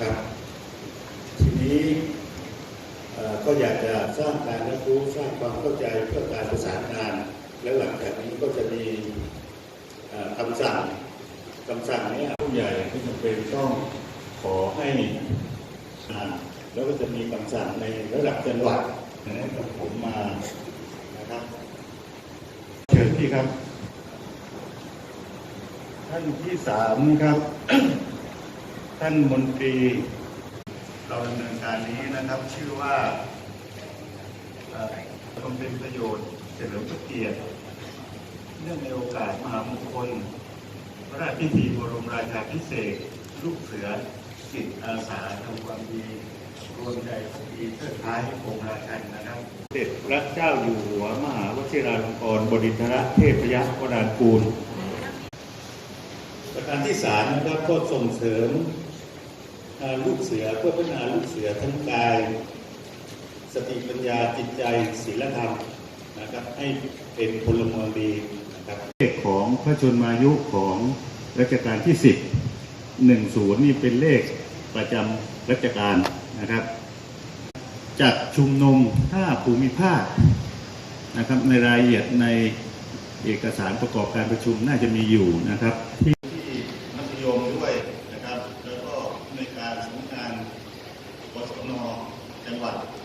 นะครับ ทีนี้เอ่อก็อยากจะสร้างการรับรู้สร้างความเข้าใจเพื่อการประสานงาน และหลังจากนี้ก็จะมีเอ่อคำสั่งคำสั่งเนี้ผู้ใหญ่ที่จำเป็นต้องขอให้อ่านแล้วก็จะมีคำสั่งในระดับจังหวัดให้กับผมมานะครับเชิญพี่ครับ ท่านที่สามนะครับ ท่านมนตรี เราดำเนินการนี้นะครับชื่อว่าเอ่อบำเพ็ญประโยชน์เฉลิมพระเกียรติเนื่องในโอกาสมหามงคล พระราชพิธีบรมราชาพิเศษลูกเสือจิตอาสาทำความดีรวมใจพักดีเทิดท้ายองค์ราชันนะครับเด็จพระเจ้าอยู่หัวมหาวชิราลงกรณบดินทรเทพยักษ์วรางกูลประการที่สามนะครับก็ส่งเสริม ลูกเสือเพื่อพัฒนาลูกเสือทั้งกาย สติปัญญาจิตใจศีลธรรมนะครับให้เป็นพลเมืองดีนะครับเลขของพระชนมายุของรัชกาลที่ 10 10 นี่เป็นเลขประจำรัชกาลนะครับ จัดชุมนุม5ภูมิภาคนะครับในรายละเอียดในเอกสารประกอบการประชุมน่าจะมีอยู่นะครับ Nol 哦，监管